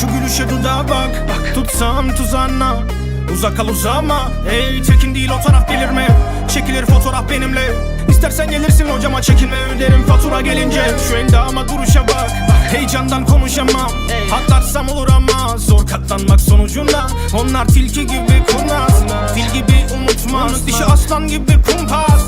Şu gülüşe dudağa bak. Tutsam tuzağına. Uzak kal uzama. Ey tekin değil o taraf delirme Çekilir fotoğraf benimle. İstersen gelirsin hocama çekinme. Öderim fatura gelince. Şu endama duruşa bak. Heyecandan konuşamam. Atlarsam olur ama Zor katlanmak sonucunda. Onlar tilki gibi kurnaz. Fil gibi unutmaz Dişi aslan gibi kumpas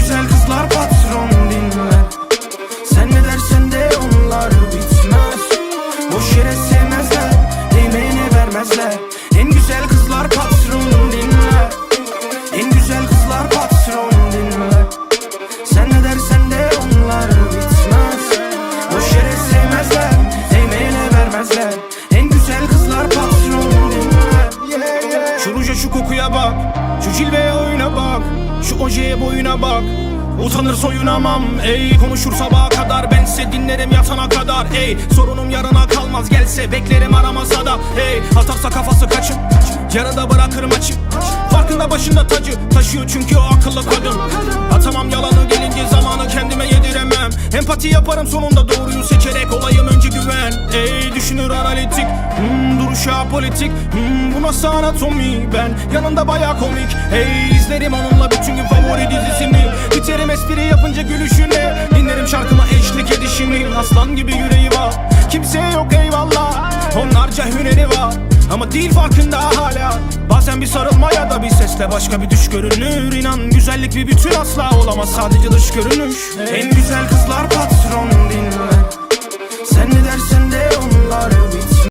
Şu ruja şu kokuya bak. Şu cilveye oyuna bak. Şu ojeye boyuna bak. Utanır soyunamam ey. Konuşur sabaha kadar. Bense dinlerim yatana kadar ey. Sorunum yarına kalmaz. Gelse beklerim aramasa da ey. Atarsa kafası kaçıp yarıda bırakırım açık Farkında başında tacı taşıyor çünkü o akıllı kadın. Atamam yalanı gelince zamanı kendime yediremem. Empati yaparım sonunda doğruyu politik. Hmm, Bu nasıl anatomi? Ben yanında baya komik. Ey izlerim onunla bütün gün favori dizisini. Biterim espri yapınca gülüşüne. Dinlerim şarkıma eşlik edişini. Aslan gibi yüreği var. Kimseye yok eyvallah. Onlarca hüneri var. Ama değil farkında hala. Bazen bir sarılma ya da bir sesle başka bir düş görünür İnan güzellik bir bütün asla olamaz. Sadece dış görünüş. En güzel kızlar dinler